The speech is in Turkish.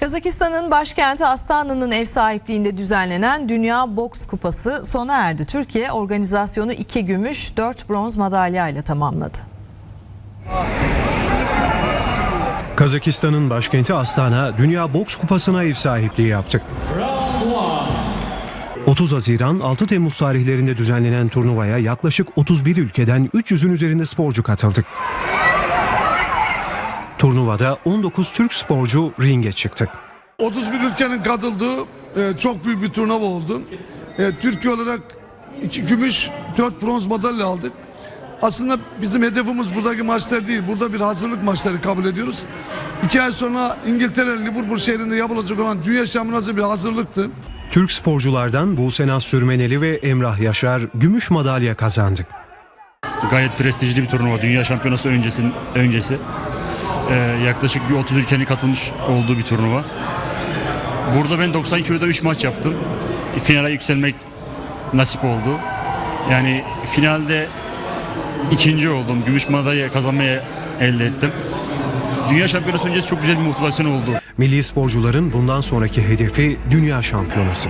Kazakistan'ın başkenti Astana'nın ev sahipliğinde düzenlenen Dünya Boks Kupası sona erdi. Türkiye organizasyonu 2 gümüş, 4 bronz madalya ile tamamladı. Kazakistan'ın başkenti Astana Dünya Boks Kupası'na ev sahipliği yaptı. 30 Haziran 6 Temmuz tarihlerinde düzenlenen turnuvaya yaklaşık 31 ülkeden 300'ün üzerinde sporcu katıldı. Turnuvada 19 Türk sporcu ringe çıktı. 31 ülkenin katıldığı e, çok büyük bir turnuva oldu. E, Türkiye olarak 2 gümüş 4 bronz madalya aldık. Aslında bizim hedefimiz buradaki maçlar değil. Burada bir hazırlık maçları kabul ediyoruz. İki ay sonra İngiltere Liverpool şehrinde yapılacak olan Dünya Şampiyonası bir hazırlıktı. Türk sporculardan Buse Naz Sürmeneli ve Emrah Yaşar gümüş madalya kazandı. Gayet prestijli bir turnuva. Dünya Şampiyonası öncesi. öncesi. Ee, yaklaşık bir 30 ülkenin katılmış olduğu bir turnuva. Burada ben 90 kiloda 3 maç yaptım. Finale yükselmek nasip oldu. Yani finalde ikinci oldum. Gümüş madalya kazanmaya elde ettim. Dünya Şampiyonası öncesi çok güzel bir motivasyon oldu. Milli sporcuların bundan sonraki hedefi dünya şampiyonası.